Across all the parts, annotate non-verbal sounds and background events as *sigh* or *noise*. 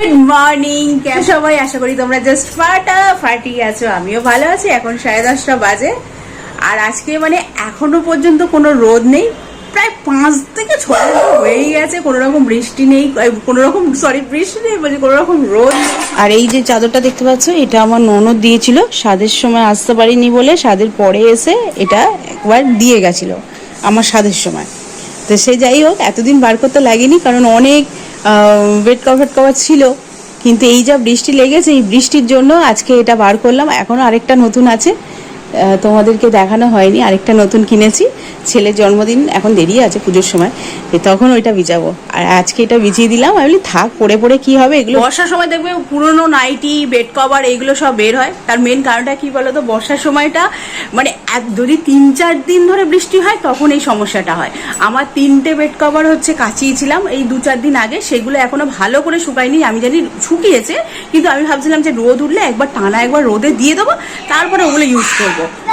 Good morning সবাই? আশা করি তোমরা জাস্ট ফাটা ফাটি আছো, আমিও ভালো আছি, এখন সাড়ে দশটা বাজে। আর আজকে মানে এখনও পর্যন্ত কোনো রোদ নেই, প্রায় পাঁচ থেকে ছয় হয়েই গেছে কোনো রকম বৃষ্টি নেই কোনো রকম সরি বৃষ্টি নেই বলছি কোনো রকম রোদ আর এই যে চাদরটা দেখতে পাচ্ছ, এটা আমার ননদ দিয়েছিল, স্বাদের সময় আসতে পারিনি বলে স্বাদের পরে এসে এটা একবার দিয়ে গেছিল, আমার স্বাদের সময়। তো সে যাই হোক, এতদিন বার করতে লাগেনি, কারণ অনেক বেড কভার কভার ছিল। কিন্তু এই যা বৃষ্টি লেগেছে, এই বৃষ্টির জন্য আজকে এটা বার করলাম। এখনও আরেকটা নতুন আছে। তোমাদেরকে দেখানো হয়নি, আরেকটা নতুন কিনেছি। ছেলের জন্মদিন এখন দেরি আছে পুজোর সময় তখন ওইটা বিছাবো আর আজকে এটা বিছিয়ে দিলাম, আমি বলি, থাক, পরে পরে কি হবে এগুলো? বর্ষার সময় দেখবে পুরনো নাইটি, বেড কভার, এইগুলো সব বের হয়। তার মেন কারণটা কি বলতো, বর্ষার সময়টা মানে এক- যদি তিন, চার দিন ধরে বৃষ্টি হয়, তখন এই সমস্যাটা হয়। আমার তিনটে বেড কভার হচ্ছে কাচিয়েছিলাম এই দু, চার দিন আগে, সেগুলো এখনও ভালো করে শুকায়নি, আমি জানি শুকিয়েছে, কিন্তু আমি ভাবছিলাম যে রোদ উঠলে একবার টানা একবার রোদে দিয়ে দেবো, তারপরে ওগুলো ইউজ করব।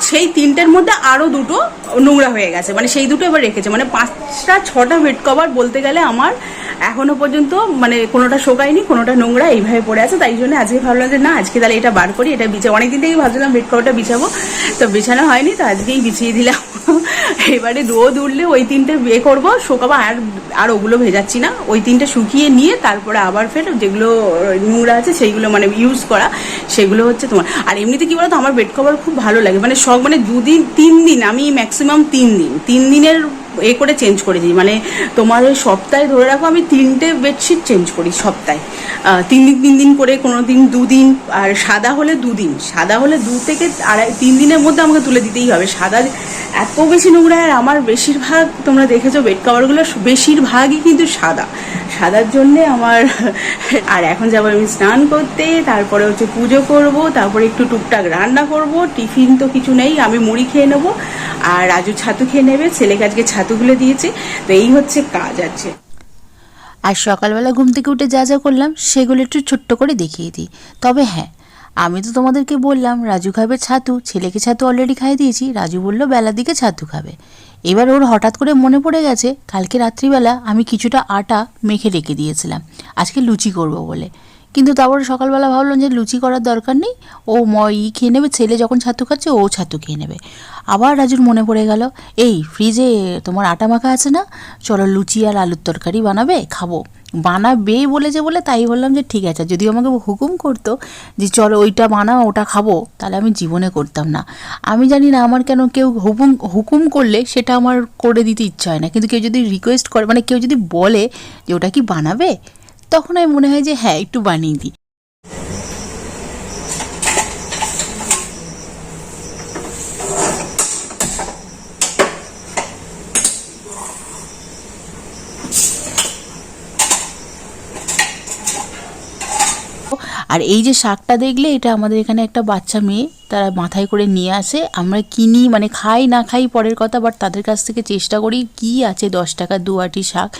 সেই তিনটের মধ্যে আরও দুটো নোংরা হয়ে গেছে। মানে সেই দুটো এবার রেখেছে। মানে পাঁচটা, ছটা বেড কভার বলতে গেলে আমার এখনও পর্যন্ত মানে কোনোটা শোকায়নি, কোনোটা নোংরা এইভাবে পড়ে আছে। তাই জন্য আজকে ভাবলাম যে না, আজকে তাহলে এটা বার করি। এটা বিছাবো অনেকদিন থেকেই ভাবছিলাম বেড কভারটা বিছাবো, তো বিছানো হয়নি, তো আজকেই বিছিয়ে দিলাম। *laughs* এবারে রোদ উঠলে ওই তিনটে বিয়ে করব। শোকাবো আর আর ওগুলো ভেজাচ্ছি না। ওই তিনটে শুকিয়ে নিয়ে তারপরে আবার ফের যেগুলো নোংরা আছে, সেইগুলো মানে ইউজ করা, সেগুলো হচ্ছে তোমার। আর এমনিতে কি বলতো, আমার বেড কভার খুব ভালো লাগে। মানে সব মানে দুদিন তিন দিন আমি ম্যাক্সিমাম তিন দিন। তিন দিনের এ করে চেঞ্জ করে দিই। মানে তোমার ওই সপ্তাহে ধরে রাখো, আমি তিনটে বেডশিট চেঞ্জ করি সপ্তাহে। তিন দিন তিন দিন করে কোনো দিন দুদিন, আর সাদা হলে দুদিন। সাদা হলে দু থেকে আড়াই, তিন দিনের মধ্যে আমাকে তুলে দিতেই হবে। সাদা এত বেশি নোংরা, আর আমার বেশিরভাগ তোমরা দেখেছ বেড কভারগুলো বেশিরভাগই কিন্তু সাদা। সাদার জন্যে আমার *laughs* আর এখন যাব আমি স্নান করতে, তারপরে হচ্ছে পুজো করব, তারপরে একটু টুকটাক রান্না করব, টিফিন তো কিছু নেই, আমি মুড়ি খেয়ে নেব, আর রাজু ছাতু খেয়ে নেবে, ছেলেকে আজকে ছাতুগুলো দিয়েছে, তো এই হচ্ছে কাজ আছে। আর সকালবেলা ঘুম থেকে উঠে যা যা করলাম, সেগুলো একটু ছোট্ট করে দেখিয়ে দিই। তবে হ্যাঁ আমি তো তোমাদেরকে বললাম, রাজু খাবে ছাতু, ছেলেকে ছাতু অলরেডি খাইয়ে দিয়েছি, রাজু বলল বেলার দিকে ছাতু খাবে। এবার ওর হঠাৎ করে মনে পড়ে গেছে, কালকে রাত্রিবেলা আমি কিছুটা আটা মেখে রেখে দিয়েছিলাম, আজকে লুচি করব বলে। কিন্তু তারপরে সকালবেলা ভাবলাম যে লুচি করার দরকার নেই। ও ই খেয়ে নেবে, ছেলে যখন ছাতু খাচ্ছে, ও ছাতু খেয়ে নেবে। আবার রাজুর মনে পড়ে গেল, এই ফ্রিজে তোমার আটা মাখা আছে না? চলো লুচি আর আলুর তরকারি বানাবে, খাব। বানাবে বলেছে বলে তাই বললাম যে ঠিক আছে যদি আমাকে হুকুম করতো যে চলো ওইটা বানাও, ওটা খাব, তাহলে আমি জীবনে করতাম না। আমি জানি না আমার কেন কেউ হুকুম হুকুম করলে সেটা আমার করে দিতে ইচ্ছা হয় না। কিন্তু কেউ যদি রিকোয়েস্ট করে মানে কেউ যদি বলে যে ওটা কি বানাবে তখন আমি মনে হয় যে হ্যাঁ একটু বানিয়ে দিই। আর এই যে শাকটা দেখলে এটা আমাদের এখানে একটা বাচ্চা মেয়ে তারা মাথায় করে নিয়ে আসে আমরা কিনি মানে খাই না খাই পরের কথা বাট তাদের কাছ থেকে চেষ্টা করি কি আছে দশ টাকা দু আটি শাক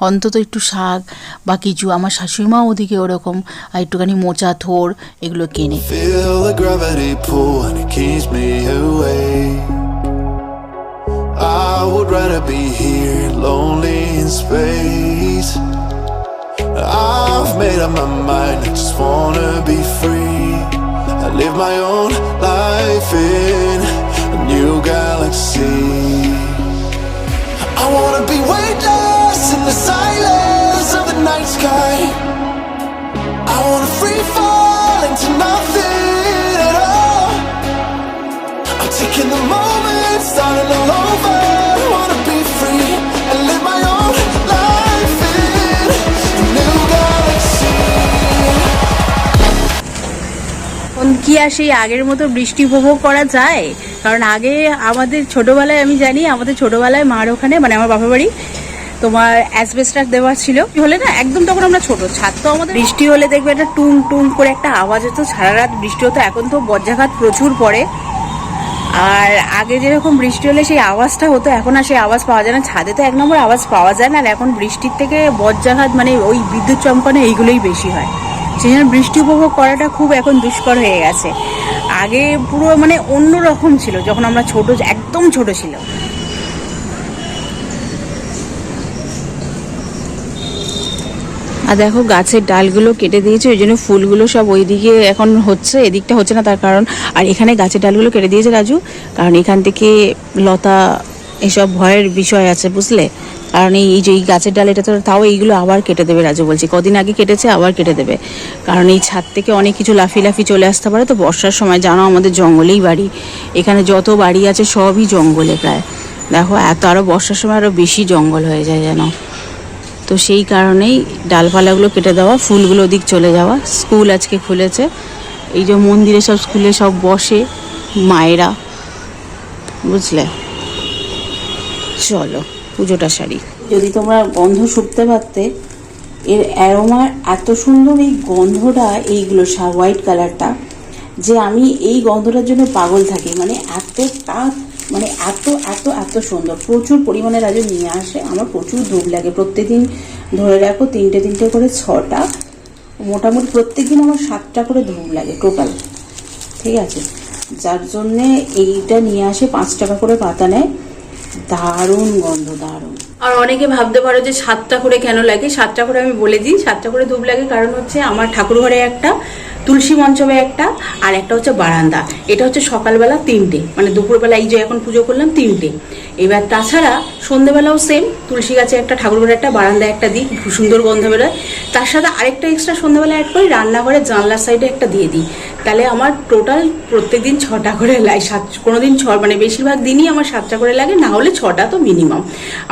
অন্তত একটু শাক বা কিছু আমার শাশুড়িমা ওদিকে ওরকম একটুখানি মোচা থোর এগুলো কেনে. I would rather be here, lonely in space. I've made up my mind, I just wanna be free. I live my own life in a new কি আর সেই আগের মতো বৃষ্টি উপভোগ করা যায়? কারণ আগে আমাদের ছোটবেলায়, আমি জানি, আমাদের ছোটবেলায় মার ওখানে মানে আমার বাপা বাড়ি, তোমার অ্যাসবেস্টার দেওয়া ছিল। হলে না, একদম তখন আমরা ছোট, ছাদ তো আমাদের বৃষ্টি হলে দেখবে একটা টুং টুম করে একটা আওয়াজ হতো, সারা রাত বৃষ্টি হতো, এখন তো বজ্রাঘাত প্রচুর পড়ে। আর আগে যেরকম বৃষ্টি হলে সেই আওয়াজটা হতো, এখন আর সেই আওয়াজ পাওয়া যায় না। ছাদে তো এক নম্বর আওয়াজ পাওয়া যায় না, আর এখন বৃষ্টির থেকে বজ্রাঘাত মানে ওই বিদ্যুৎ চমকানো এইগুলোই বেশি হয়। সেই জন্য বৃষ্টি উপভোগ করাটা খুব এখন দুষ্কর হয়ে গেছে। আগে পুরো মানে অন্য রকম ছিল, যখন আমরা ছোট, একদম ছোট ছিল। আর দেখো, গাছের ডালগুলো কেটে দিয়েছে, ওই জন্য ফুলগুলো সব ওইদিকে এখন হচ্ছে, এদিকটা হচ্ছে না তার কারণ। আর এখানে গাছের ডালগুলো কেটে দিয়েছে রাজু, কারণ এখান থেকে লতা এসব ভয়ের বিষয় আছে, বুঝলে? কারণ এই যে এই গাছের ডাল, এটা তো তাও এইগুলো আবার কেটে দেবে রাজু বলছি। কদিন আগে কেটেছে, আবার কেটে দেবে। কারণ এই ছাদ থেকে অনেক কিছু লাফি লাফি চলে আসতে পারে। তো বর্ষার সময় জানো, আমাদের জঙ্গলেই বাড়ি। এখানে যত বাড়ি আছে সবই জঙ্গলে প্রায়। দেখো, এত আরও বর্ষার সময় আরও বেশি জঙ্গল হয়ে যায় যেন তো সেই কারণেই ডালপালাগুলো কেটে দেওয়া, ফুলগুলো ওদিক চলে যাওয়া। স্কুল আজকে খুলেছে। এই যে মন্দিরে সব স্কুলে সব বসে মায়েরা। বুঝলে? চলো। পুজোটা সারি যদি তোমরা গন্ধ শুকতে পারতে, এর অ্যারোমার এত সুন্দর এই গন্ধটা, এইগুলো হোয়াইট কালারটা যে আমি এই গন্ধটার জন্য পাগল থাকি। মানে এতটা মানে এত এত এত সুন্দর। প্রচুর পরিমাণে রাজু নিয়ে আসে। আমার প্রচুর ধূপ লাগে। প্রত্যেকদিন ধরে রাখো, তিনটে তিনটে করে ছটা। মোটামুটি প্রত্যেকদিন আমার সাতটা করে ধূপ লাগে টোটাল। ঠিক আছে? যার জন্যে এইটা নিয়ে আসে, পাঁচ টাকা করে পাতা নেয়। দারুণ গন্ধ, দারুণ। আর অনেকে ভাবতে পারো যে সাতটা করে কেন লাগে? সাতটা করে আমি বলে দিই। সাতটা করে ধূপ লাগে কারণ হচ্ছে আমার ঠাকুর ঘরে একটা, তুলসী মঞ্চমে একটা, আর একটা হচ্ছে বারান্দা। এটা হচ্ছে সকালবেলা তিনটে। মানে দুপুরবেলা এই যে এখন পুজো করলাম, তিনটে। এবার তাছাড়া সন্ধেবেলাও সেম তুলসী গাছে একটা ঠাকুর ঘরে একটা, বারান্দায় একটা দিই, খুব সুন্দর গন্ধ বেরোয়। তার সাথে আরেকটা এক্সট্রা সন্ধ্যাবেলা অ্যাড করি রান্নাঘরের জানলার সাইডে একটা দিয়ে দিই। তাহলে আমার টোটাল প্রত্যেক দিন ছটা করে লাগে সাত কোনো দিন ছ মানে বেশিরভাগ দিনই আমার সাতটা করে লাগে, না হলে ছটা তো মিনিমাম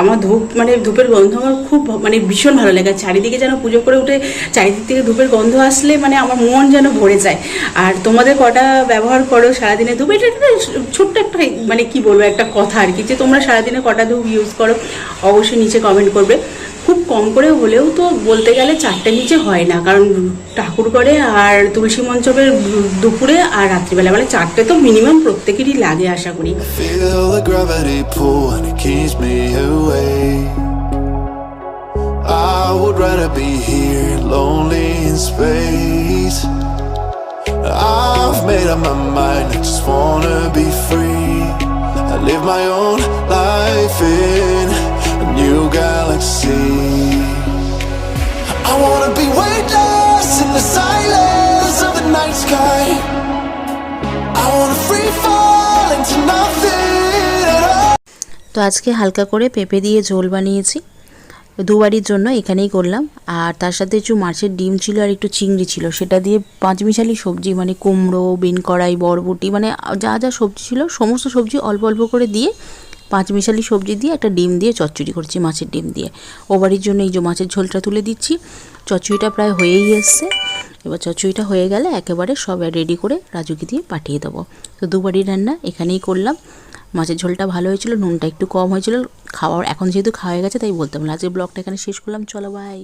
আমার ধূপ মানে ধূপের গন্ধ আমার খুব মানে ভীষণ ভালো লাগে চারিদিকে যেন পুজো করে উঠে চারিদিক থেকে ধূপের গন্ধ আসলে মানে আমার মন যেন ভরে যায়। আর তোমাদের কটা ব্যবহার করো সারাদিনে ধূপ? এটা একটা ছোট্ট একটা মানে কি বলব, একটা কথা আর কি, যে তোমরা সারাদিনে কটা ধূপ ইউজ করো অবশ্যই নিচে কমেন্ট করবে খুব কম করে হলেও তো বলতে গেলে চারটে নিচে হয় না কারণ ঠাকুর করে আর তুলসী মঞ্চপের দুপুরে আর রাত্রিবেলা মানে চারটে তো মিনিমাম প্রত্যেকেরই লাগে আশা করি. I've made up my mind, I just wanna be free. Live my own life in a new galaxy. I wanna be weightless in the silence of the night sky. I wanna free fall into nothing at all. তো আজকে হালকা করে পেঁপে দিয়ে ঝোল বানিয়েছি দুবারির জন্য এখানেই করলাম। আর তার সাথে একটু মাছের ডিম ছিল আর একটু চিংড়ি ছিল। সেটা দিয়ে পাঁচমিশালি সবজি মানে কুমড়ো বিন কড়াই বরবটি মানে যা যা সবজি ছিল, সমস্ত সবজি অল্প অল্প করে দিয়ে পাঁচমিশালি সবজি দিয়ে একটা ডিম দিয়ে চচ্চড়ি করছি, মাছের ডিম দিয়ে। ও বাড়ির জন্য এই যে মাছের ঝোলটা তুলে দিচ্ছি। চচ্চড়িটা প্রায় হয়েই এসছে। এবার চচ্চড়িটা হয়ে গেলে একেবারে সব রেডি করে রাজুকে দিয়ে পাঠিয়ে দেবো। তো দুবারই রান্না এখানেই করলাম। মাছের ঝোলটা ভালো হয়েছিল, নুনটা একটু কম হয়েছিল, খাওয়ার এখন যেহেতু খাওয়া হয়ে গেছে, তাই বলতাম আজকে ব্লগটা এখানে শেষ করলাম, চলো বাই